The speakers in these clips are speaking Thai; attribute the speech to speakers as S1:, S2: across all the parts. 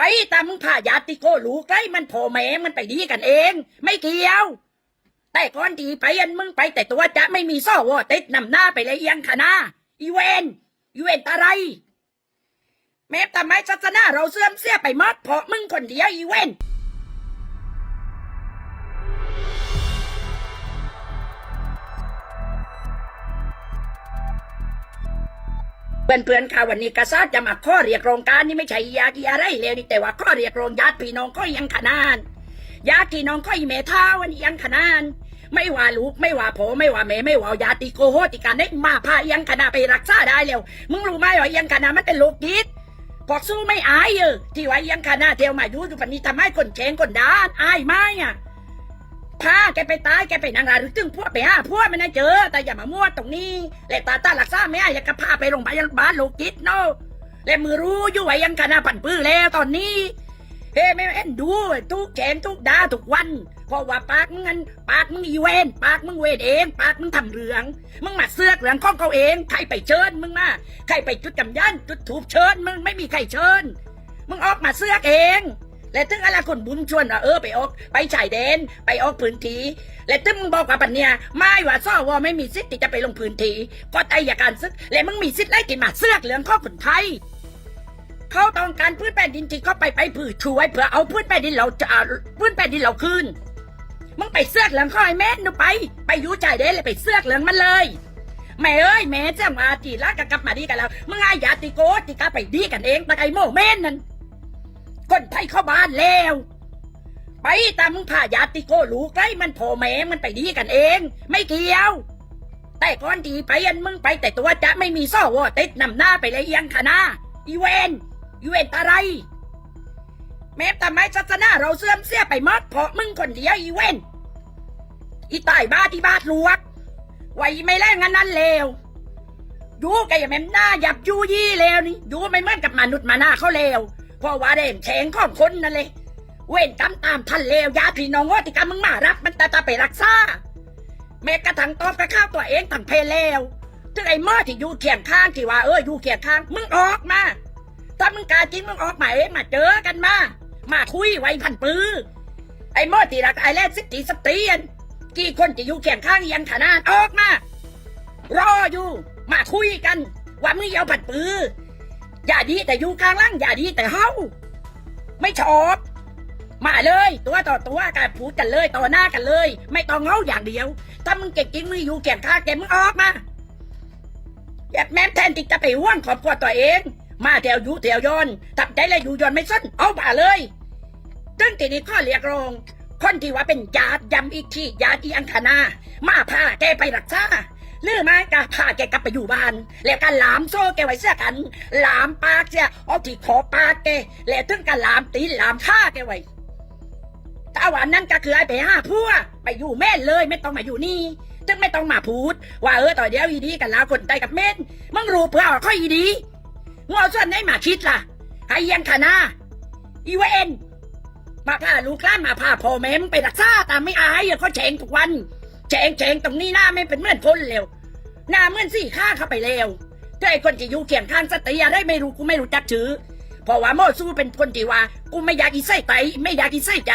S1: ไปตามมึงพายาติโกหลูใกล้มันพ่อแม่มันไปดีกันเอง ไม่เกี่ยว แต่ก่อนที่ไปอันมึงไปแต่ตัวจะไม่มีซ่อวอติดนำหน้าไปเลยยังคณะอีเวนอีเวนอะไร แม้แต่ไม้ศาสนาเราเสื่อมเสียไปหมดเพราะมึงคนเดียวอีเวน เพื่อนๆค่ะวันนี้กษัตริย์จะมาข้อเรียกร้องการนี่ไม่ใช่ยากีอะไรเลยนี่แต่ว่าข้อเรียกร้องญาติพี่น้องก็ยังขนานญาติพี่น้องก็อีเมท่าวันนี้ยังขนานไม่ว่าลูกไม่ว่าพ่อไม่ว่าแม่ไม่ว่าญาติโกโหติการได้มาพายังขนาไปรักษาได้แล้วมึงรู้ไหมว่ายังขนามันเป็นโรคยิดพอกสู้ไม่อายเออที่ว่ายังขนาเที่ยวมาอยู่อยู่ปันนี้ทำให้คนแข่งคนด่านอายไหมอะ พาแกไปตายแกไปนางราหรือตึงพวกไปหาพวกไม่น่าเจอ แต่อย่ามามั่วตรงนี้และตาตาหลักษาไม่อยากระพาไปโรงพยาบาลบ้านโลกิตเนาะและมือรู้อยู่ไว้ยังคณะปั่นปื้อแล้วตอนนี้เฮ้ไม่เอ็นดูทุกแขนทุกดาทุกวันเพราะว่าปากมึงงั้นปากมึงอีเวนปากมึงเวนเองปากมึงทำเหลือง มึงมาเสื้อเหลืองของเขาเองใครไปเชิญมึงมาใครไปจุดกำยันจุดถูกเชิญมึงไม่มีใครเชิญ มึงออกมาเสื้อเอง และถึงอะไรคนบุญชวนว่าเออไปออกไปชายแดนไปออกพื้นที่และถึงมึงบอกว่าปัญญาไม่ว่าซ่อวอไม่มีสิทธิ์ที่จะไปลงพื้นที่ก็ไตอยาการซึก และมึงมีสิทธิ์ไล่กินมาเสือกเหลืองข้อคนไทยเขาต้องการพื้นแผ่นดินที่เขาไปไปผือช่วยเพื่อเอาพื้นแผ่นดินเราจะเอาพื้นแผ่นดินเราคืนมึงไปเสือกเหลืองข้อไอ้แม่นูไป ไปยูชายแดนเลยไปเสือกเหลืองมันเลยแม่เอ้ยแม่เจ้ามาจีรักกันกลับมาดีกันแล้วมึงอาญาติโกติกาไปดีกันเองตะไคโมเมนนั่น คนไทยเข้าบ้านแล้ว ไปตามมึงพาญาติโกหลูกไล่มันพ่อแม่มันไปดีกันเอง ไม่เกี่ยว แต่ก่อนที่ไปอันมึงไปแต่ตัวจะไม่มีซ่อวอติดนำหน้าไปเลยเอียงคณะอีเวนอีเวนอะไร แม้แต่ไม้ศาสนาเราเสื่อมเสียไปหมดเพราะมึงคนเดียวอีเวนอีตายบ้าที่บ้านลวกไว้ไม่แรงงั้นนั้นเลวยูแกอย่าแม่มหน้าหยับยูยี่เลวนี่ยูไม่เหมือนกับมนุษย์มาหน้าเขาเลว เพราะว่าเด่นแข็งข้องคนนั่นเลย เว้นกรรมตามทันเลวยาพี่น้องว่าติกรรมมึงมารับมันแต่จะไปรักษาแม้กระทั่งตอบกระข้าวตัวเองทั้งเพลแล้วถึงไอ้เมื่อที่อยู่เคียงข้างที่ว่าเอออยู่เคียงข้างมึงออกมา ถ้ามึงกาจริงมึงออกมาเองมาเจอกันมา มาคุยไว้พันปื้อไอ้เมื่อที่รักไอ้แรกสิทธิสตรีนกี่คนที่อยู่เคียงข้างยังขนาดออกมา รออยู่ มาคุยกัน ว่ามึงเอาผันปื้อ อย่าดีแต่อยู่ข้างล่างอย่าดีแต่เฮาไม่ชอบ มาเลยตัวต่อตัวกันพูดกันเลยต่อหน้ากันเลย ไม่ต้องเงาอย่างเดียว ถ้ามึงเก่งจริงมึงอยู่แข่งข้างแกมึงออกมาอย่าแม้แทนที่จะไปห่วงครอบครัวตัวเอง มาแถวอยู่แถวยอนทับใจเลยอยู่ยอนไม่สั้นเอามาเลยตึงทีนี้ข้อเรียกร้องคนที่ว่าเป็นญาติยำอีกที่ญาติอังคณามาพาแกไปรักษา หรือไม่ก็พาแกกลับไปอยู่บ้าน แล้วก็หลามโซ่แกไว้เสียกัน หลามปากเสียเอาที่ขอปากแกแล้วถึงกันหลามตีหลามฆ่าแกไว้ถ้าวันนั้นก็คือไอ้ไปห้าพัวไปอยู่แม่นเลยไม่ต้องมาอยู่นี่จึงไม่ต้องมาพูด ว่าเออต่อเดียวอีดีกันล้วคนใต้กับเม่นมึงรู้เพื่อเอาข้ออีดีงอส่วนไหนมาคิดล่ะให้ยังขนาอีเวนมาพาลูกล้านมาพาพ่อแม่มึงไปรักษาตามไม่อายอะเขาแฉงทุกวัน แฉงแฉงตรงนี้หน้าไม่เป็นเหมือนคนเร็วหน้าเหมือนสี่ข้าเข้าไปเร็วแต่ไอ้คนที่อยู่เขียงข้างสติยาได้ไม่รู้กูไม่รู้จักชื่อเพราะว่าโมสู้เป็นคนที่ว่า กูไม่อยากอีไส้ไตไม่อยากอีไส้ใจ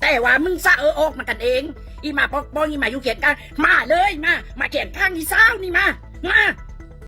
S1: แต่ว่ามึงซะเออออกมากันเอง อีมาปอกปองอีมาอยู่เขียงข้างมาเลยมา มาเขียงข้างอีสาวนี่มามา